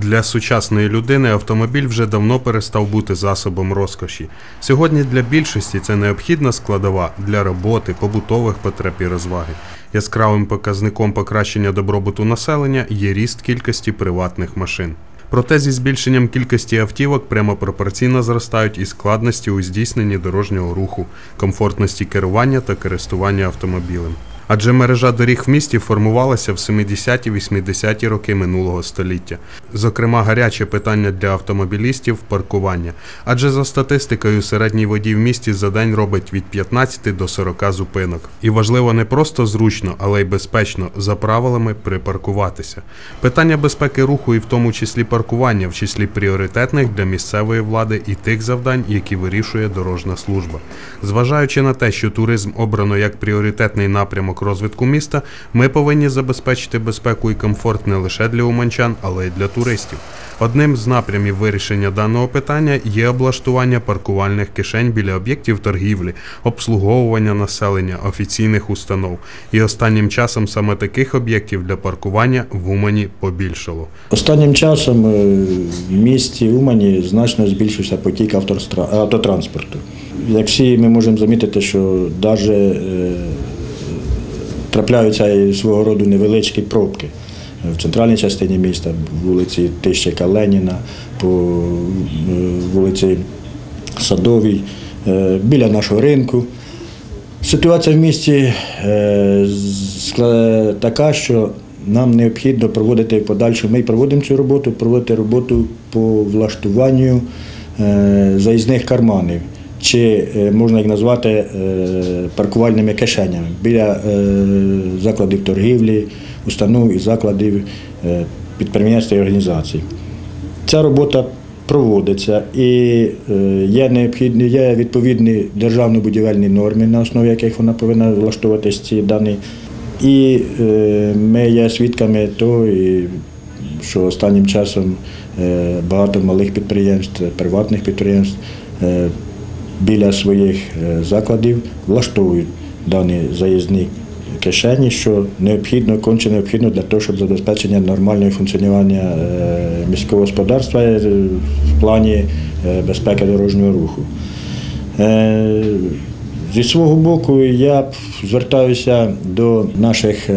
Для сучасної людини автомобіль вже давно перестав бути засобом розкоші. Сьогодні для більшості це необхідна складова для роботи, побутових потреб і розваги. Яскравим показником покращення добробуту населення є ріст кількості приватних машин. Проте зі збільшенням кількості автівок прямо пропорційно зростають і складності у здійсненні дорожнього руху, комфортності керування та користування автомобілем. Адже мережа доріг в місті формувалася в 70-80-ті роки минулого століття. Зокрема, гаряче питання для автомобілістів паркування. Адже за статистикою середній водій в місті за день робить від 15 до 40 зупинок. І важливо не просто зручно, але й безпечно за правилами припаркуватися. Питання безпеки руху і в тому числі паркування в числі пріоритетних для місцевої влади і тих завдань, які вирішує дорожна служба. Зважаючи на те, що туризм обрано як пріоритетний напрямок розвитку міста, ми повинні забезпечити безпеку і комфорт не лише для уманчан, але й для туристів. Одним з напрямів вирішення даного питання є облаштування паркувальних кишень біля об'єктів торгівлі, обслуговування населення, офіційних установ. І останнім часом саме таких об'єктів для паркування в Умані побільшало. Останнім часом е, в місті Умані значно збільшився потік автотранспорту. Як всі ми можемо замітити, що навіть трапляються і свого роду невеличкі пробки в центральній частині міста, вулиці Тищика Леніна, по е, вулиці Садовій, е, біля нашого ринку. Ситуація в місті е, така, що нам необхідно проводити в подальшому. Ми проводимо цю роботу, проводити роботу по влаштуванню заїзних карманів, чи е, можна їх назвати е, паркувальними кишенями біля е, закладів торгівлі, установ і закладів підприємств і організацій. Ця робота проводиться і є необхідні, є відповідні державно-будівельні норми, на основі яких вона повинна влаштовуватись ці дані. І ми є свідками того, що останнім часом багато малих підприємств, приватних підприємств біля своїх е, закладів влаштовують дані заїзні кишені, що необхідно, конче необхідно для того, щоб забезпечення нормального функціонування е, міського господарства е, в плані безпеки дорожнього руху. Зі свого боку я звертаюся до наших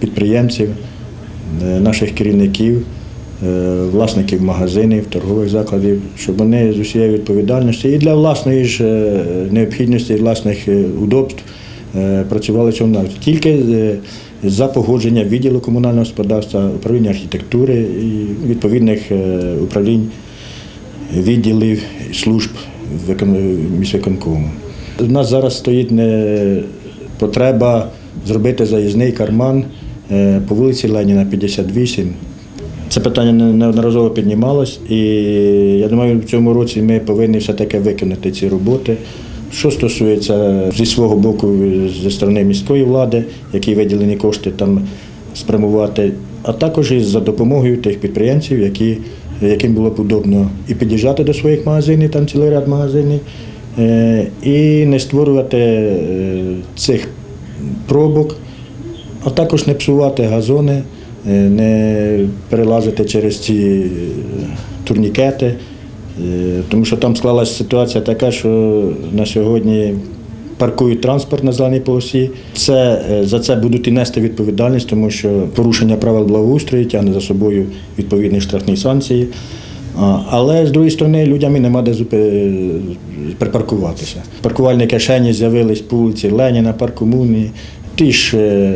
підприємців, наших керівників, власників магазинів, торгових закладів, щоб вони з усією відповідальністю і для власної ж е, необхідності, власних е, удобств е, працювали цьому напрямку. Тільки е, за погодження відділу комунального господарства, управління архітектури і відповідних е, управлінь відділів служб викон- міськвиконкому. У нас зараз стоїть потреба зробити заїзний карман е, по вулиці Леніна, 58. Це питання неодноразово піднімалось, і я думаю, в цьому році ми повинні все-таки виконати ці роботи. Що стосується зі свого боку зі сторони міської влади, які виділені кошти там спрямувати, а також і за допомогою тих підприємців, які, яким було б удобно і під'їжджати до своїх магазинів, там цілий ряд магазинів, е, і не створювати е, цих пробок, а також не псувати газони, не перелазити через ці е, турнікети. Е, Тому що там склалася ситуація така, що на сьогодні паркують транспорт на зеленій полосі. Це, е, за це будуть і нести відповідальність, тому що порушення правил благоустрою тягне за собою відповідні штрафні санкції. Але з другої сторони людям і нема де припаркуватися. Паркувальні кишені з'явились по вулиці Леніна, парк комуні, ті ж е,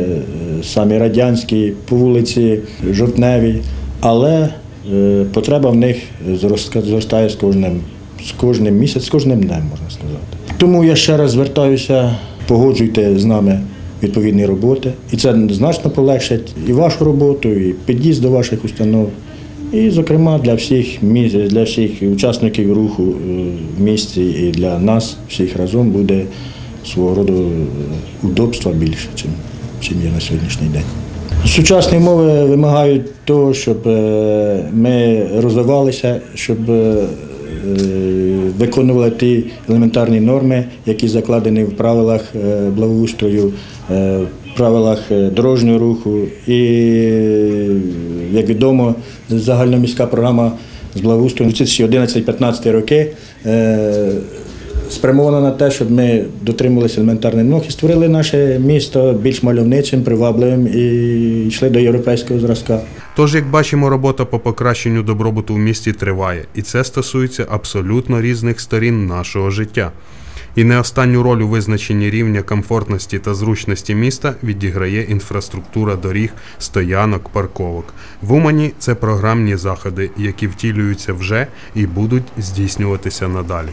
самі радянські, по вулиці Жовтневій. Але е, потреба в них зростає з кожним, з кожним місяцем, з кожним днем, можна сказати. Тому я ще раз звертаюся, погоджуйте з нами відповідні роботи. І це значно полегшить і вашу роботу, і під'їзд до ваших установ. І, зокрема, для всіх міст, для всіх учасників руху е, в місті і для нас всіх разом буде свого роду е, удобства більше, чим, є на сьогоднішній день. Сучасні умови вимагають того, щоб е, ми розвивалися, щоб е, виконували ті елементарні норми, які закладені в правилах благоустрою, е, правилах дорожнього руху. І, як відомо, загальноміська програма з благоустрою 2011-2015 роки е, спрямована на те, щоб ми дотримувалися елементарних ног і створили наше місто більш мальовничим, привабливим і йшли до європейського зразка. Тож, як бачимо, робота по покращенню добробуту в місті триває, і це стосується абсолютно різних сторін нашого життя. І не останню роль у визначенні рівня комфортності та зручності міста відіграє інфраструктура доріг, стоянок, парковок. В Умані це програмні заходи, які втілюються вже і будуть здійснюватися надалі.